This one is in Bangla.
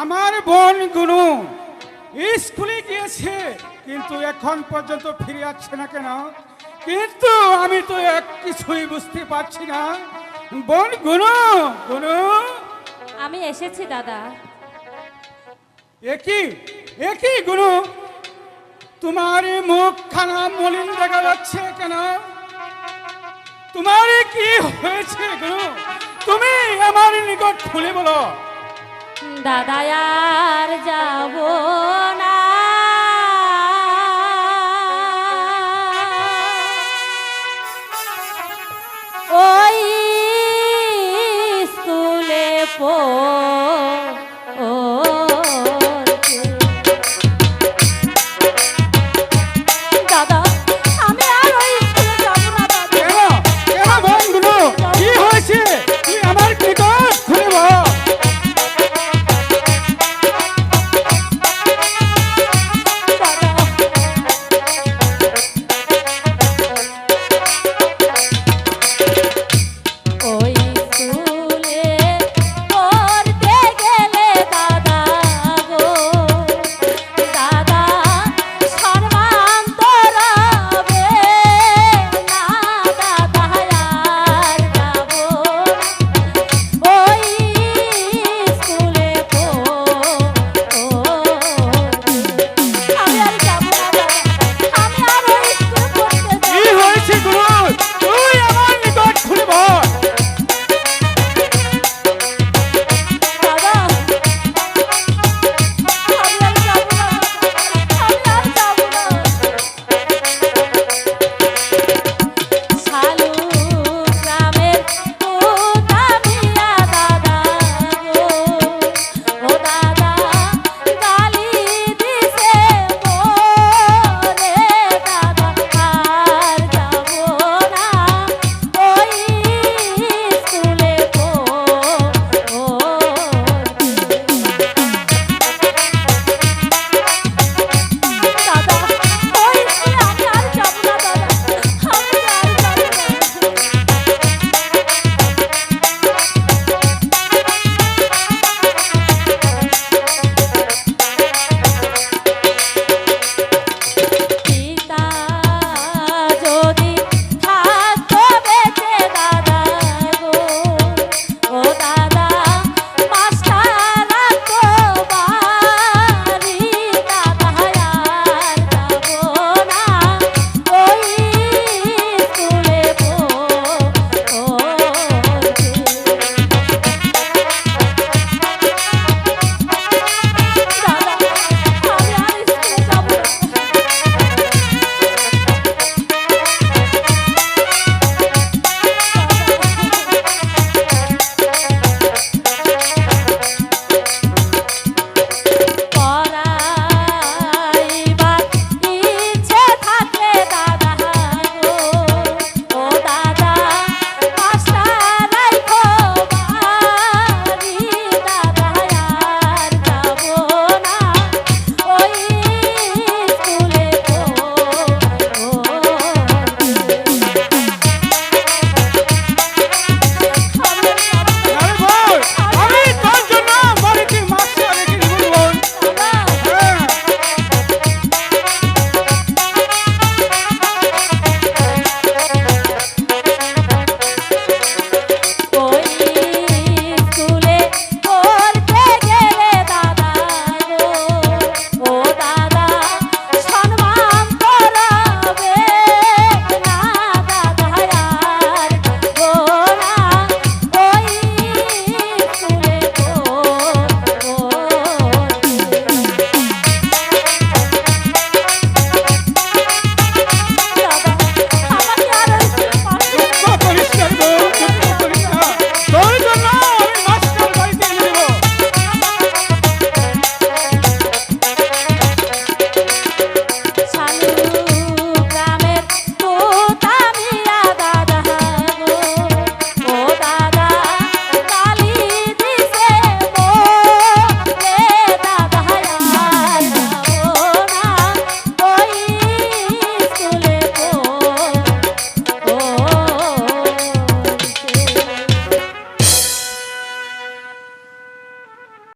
আমার বোন গুনু স্কুলে গিয়েছে কিন্তু এখন পর্যন্ত ফিরে আসছে না কেন? কিন্তু আমি তো এক কিছুই বুঝতে পারছি না। বোন গুনু গুনু আমি এসেছি দাদা। একই একই গুরু? তোমার মুখখানা মলিন দেখা যাচ্ছে কেন? তোমার কি হয়েছে গুরু? তুমি আমার নিকট খুলে বলো। দাদা আর যাব না।